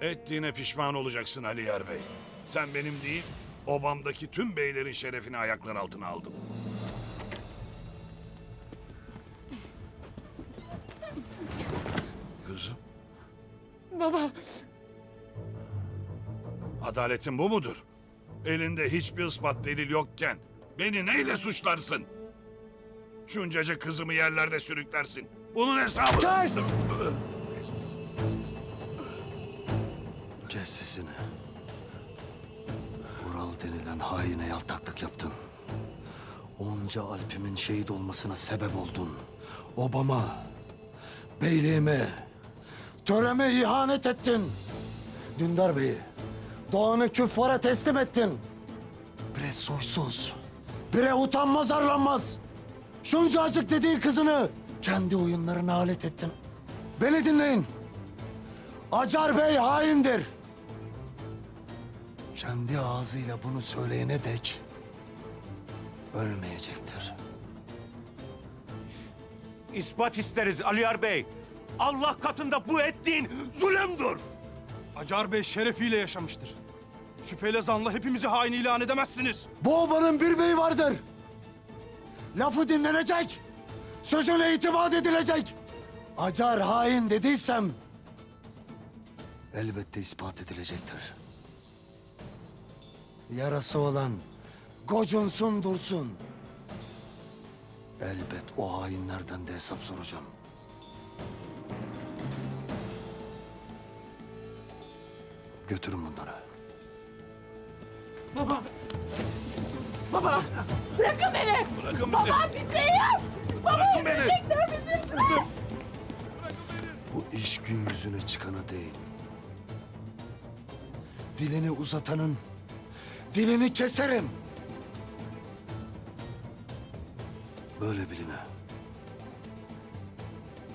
Ettiğine pişman olacaksın Ali Yer Bey. Sen benim değil, obamdaki tüm beylerin şerefini ayaklar altına aldın. Kızım, Baba, adaletin bu mudur? Elinde hiçbir ispat delil yokken beni neyle suçlarsın? Şuncacık kızımı yerlerde sürüklersin. Bunun hesabı... Kes! Kes sesini. Vural denilen haine yaltaklık yaptın. Onca Alp'imin şehit olmasına sebep oldun. Obama, beyliğime, töreme ihanet ettin. Dündar Bey'i, Doğan'ı küffara teslim ettin. Bre soysuz, bre utanmaz arlanmaz. Şuncacık dediği kızını kendi oyunlarına alet ettin. Beni dinleyin. Acar Bey haindir. Kendi ağzıyla bunu söyleyene dek ölmeyecektir. İspat isteriz Aliyar Bey. Allah katında bu ettiğin zulümdür. Acar Bey şerefiyle yaşamıştır. Şüpheyle zanla hepimizi hain ilan edemezsiniz. Bu obanın bir beyi vardır. Lafı dinlenecek. Sözüne itimat edilecek. Acar hain dediysem elbette ispat edilecektir. Yarası olan gocunsun dursun. Elbet o hainlerden de hesap soracağım. Götürün bunları. baba. Baba, bırakın beni. Bırakın bizi. Baba bir şey yap. Baba Bırakın beni. ölecekler bizi. Bu iş gün yüzüne çıkana değil. Dilini uzatanın dilini keserim. Böyle biline.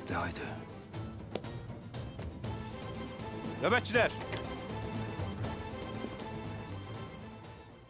De haydi. Nöbetçiler